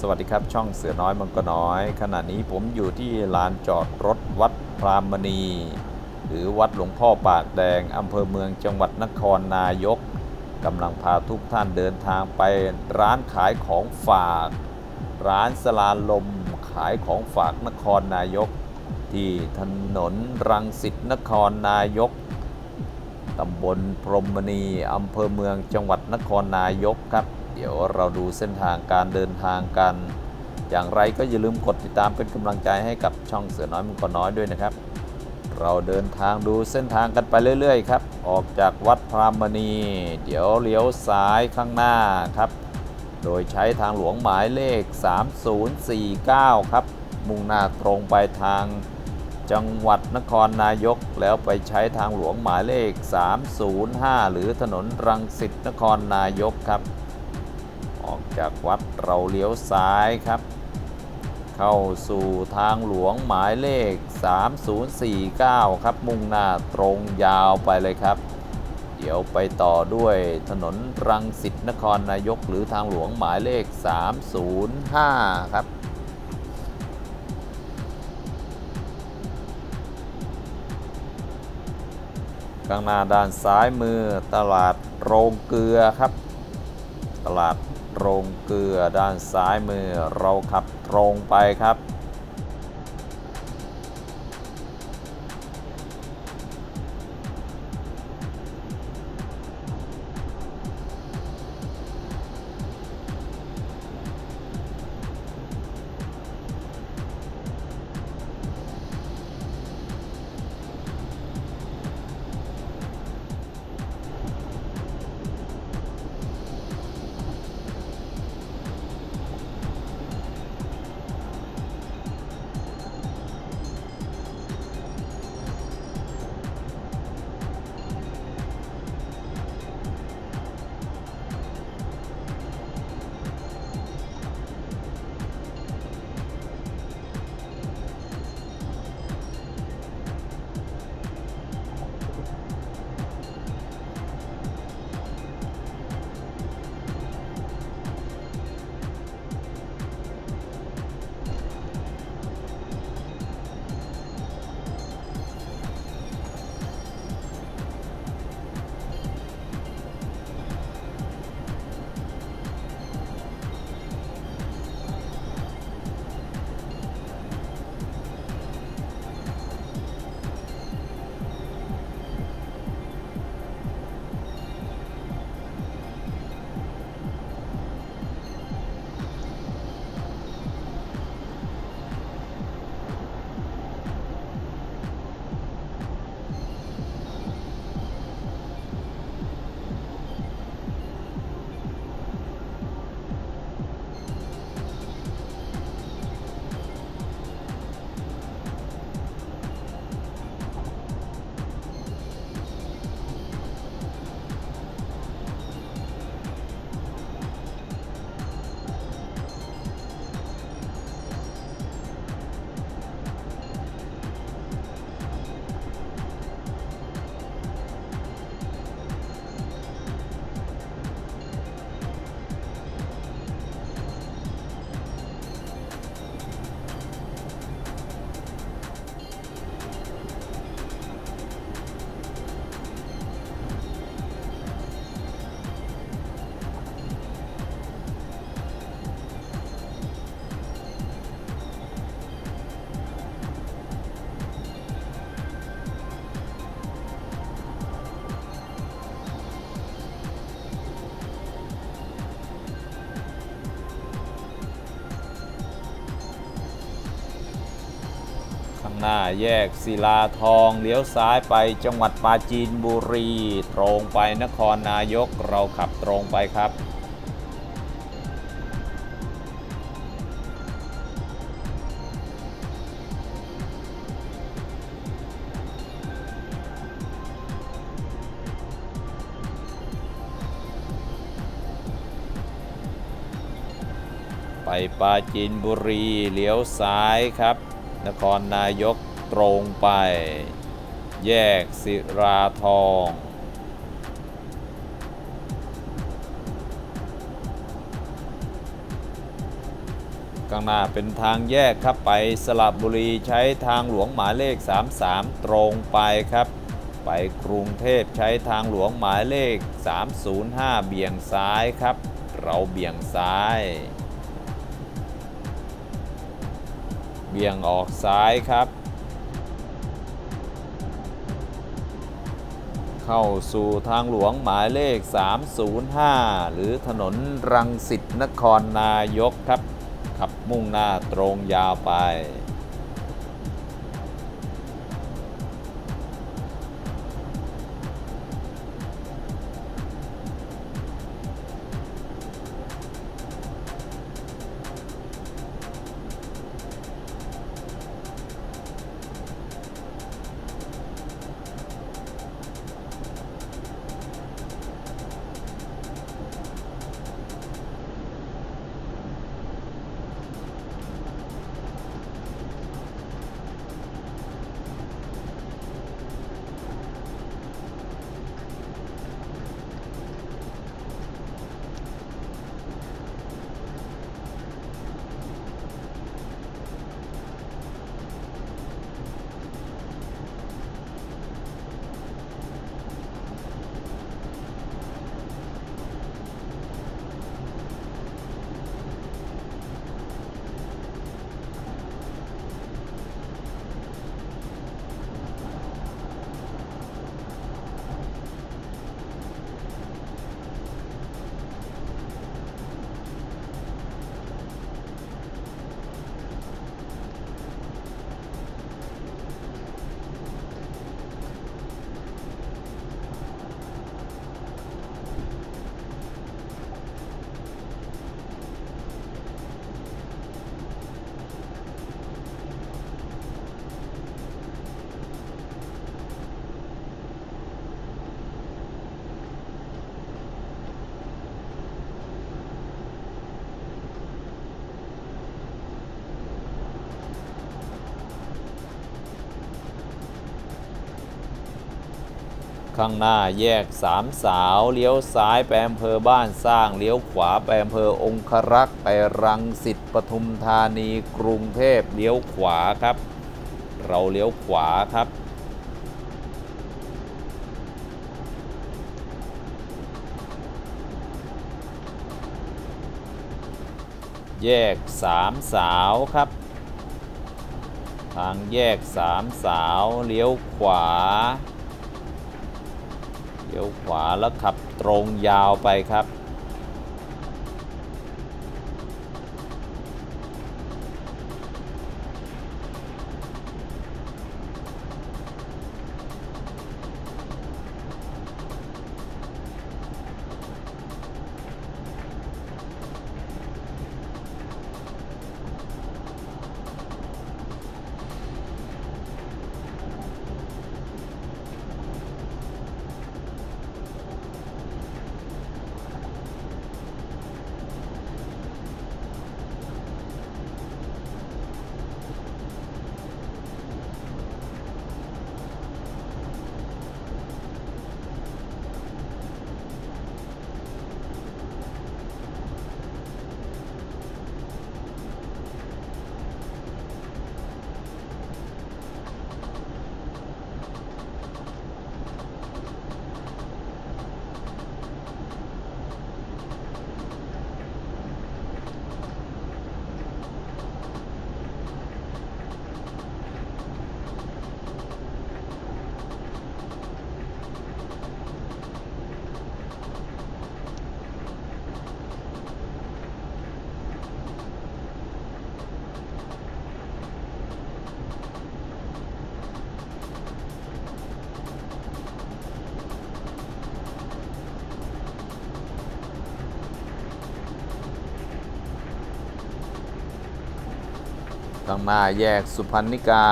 สวัสดีครับ ช่องเสือน้อยมังกรน้อย ขณะนี้ผมอยู่ที่ลานจอดรถวัดพรามณี หรือวัดหลวงพ่อปากแดงอำเภอเมืองจังหวัดนครนายกกำลังพาทุกท่านเดินทางไปร้านขายของฝาก ร้านสลาลมขายของฝากนครนายก ที่ถนนรังสิตนครนายกตำบลพรมณีอำเภอเมืองจังหวัดนครนายกครับ เดี๋ยวเราดูเส้นทางการเดินทางกัน อย่างไรก็อย่าลืมกดติดตามเป็นกำลังใจให้กับช่องเสือน้อยมังกรน้อยด้วยนะครับ เราเดินทางดูเส้นทางกันไปเรื่อย ๆ ครับ ออกจากวัดพรามณี เดี๋ยวเลี้ยวซ้ายข้างหน้าครับ โดยใช้ทางหลวงหมายเลข 3049 ครับ มุ่งหน้าตรงไปทางจังหวัดนครนายกแล้วไปใช้ทางหลวงหมายเลข 305 หรือถนนรังสิตนครนายกครับ ออกจากวัดเราเลี้ยวซ้ายครับ เข้าสู่ทางหลวงหมายเลข 3049 ครับ มุ่งหน้าตรงยาวไปเลยครับ เดี๋ยวไปต่อด้วยถนนรังสิตนครนายกหรือทางหลวงหมายเลข 305 ครับข้างหน้าด้านซ้ายมือตลาดโรงเกลือครับ ตลาด โรงเกลือด้านซ้ายมือเราขับตรงไปครับ หน้าแยกศิลาทองเลี้ยวซ้ายไปจังหวัดปราจีนบุรี ตรงไปนครนายกเราขับตรงไปครับไปปราจีนบุรีเลี้ยวซ้ายครับ นครนายกตรงไป แยกศิราทอง ข้างหน้าเป็นทางแยกครับไปสระบุรีใช้ทางหลวงหมายเลข 33 ตรงไปครับ ไปกรุงเทพใช้ทางหลวงหมายเลข 305 เบี่ยงซ้ายครับ เราเบี่ยงซ้าย เบี่ยงออกซ้ายครับ เข้าสู่ทางหลวงหมายเลข 305 หรือถนนรังสิตนครนายกครับ ขับมุ่งหน้าตรงยาวไป ข้างหน้าแยกสามสาวเลี้ยวซ้ายไปอำเภอบ้านสร้างเลี้ยวขวาไปอำเภอองครักษ์ไปรังสิตปทุมธานีกรุงเทพเลี้ยวขวาครับ เราเลี้ยวขวาครับแยกสามสาวครับ ทางแยกสามสาวเลี้ยวขวา เลี้ยวขวาแล้วขับตรงยาวไปครับ ข้างหน้าแยกสุพรรณิกา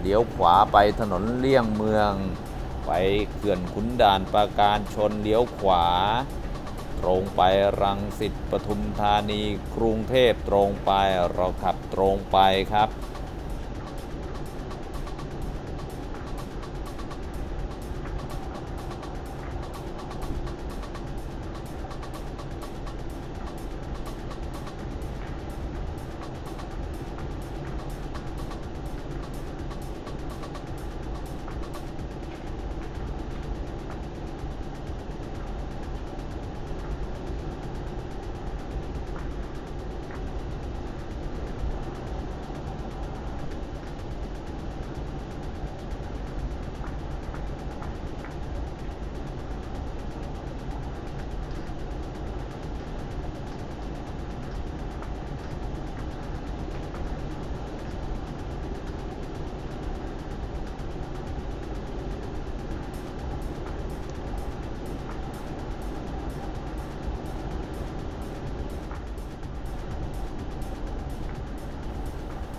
เลี้ยวขวาไปถนนเลี่ยงเมือง ไปเขื่อนขุนด่านปราการชนเลี้ยวขวา ตรงไปรังสิตปทุมธานีกรุงเทพตรงไปเราขับตรงไปครับ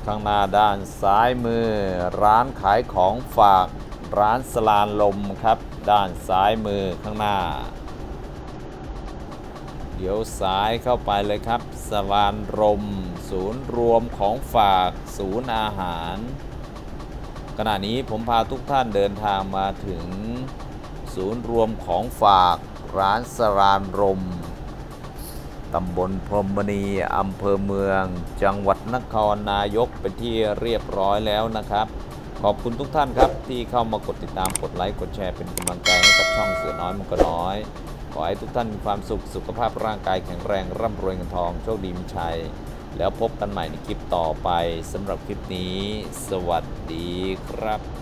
ข้างหน้าด้านซ้ายมือ ร้านขายของฝากร้านสลานลมครับ ด้านซ้ายมือข้างหน้า เดี๋ยวซ้ายเข้าไปเลยครับ สลานรมศูนย์รวมของฝากศูนย์อาหาร ขณะนี้ผมพาทุกท่านเดินทางมาถึง ศูนย์รวมของฝากร้านสรานรม ตำบลพรหมณีอำเภอเมือง จังหวัดนครนายกเป็นที่เรียบร้อยแล้วนะครับ ขอบคุณทุกท่านครับ ที่เข้ามากดติดตามกดไลค์กดแชร์เป็นกำลังใจให้กับช่องเสือน้อยมันก็น้อย ขอให้ทุกท่านมีความสุขสุขภาพร่างกายแข็งแรงร่ำรวยเงินทองโชคดีมีชัย แล้วพบกันใหม่ในคลิปต่อไปสำหรับคลิปนี้ สวัสดีครับ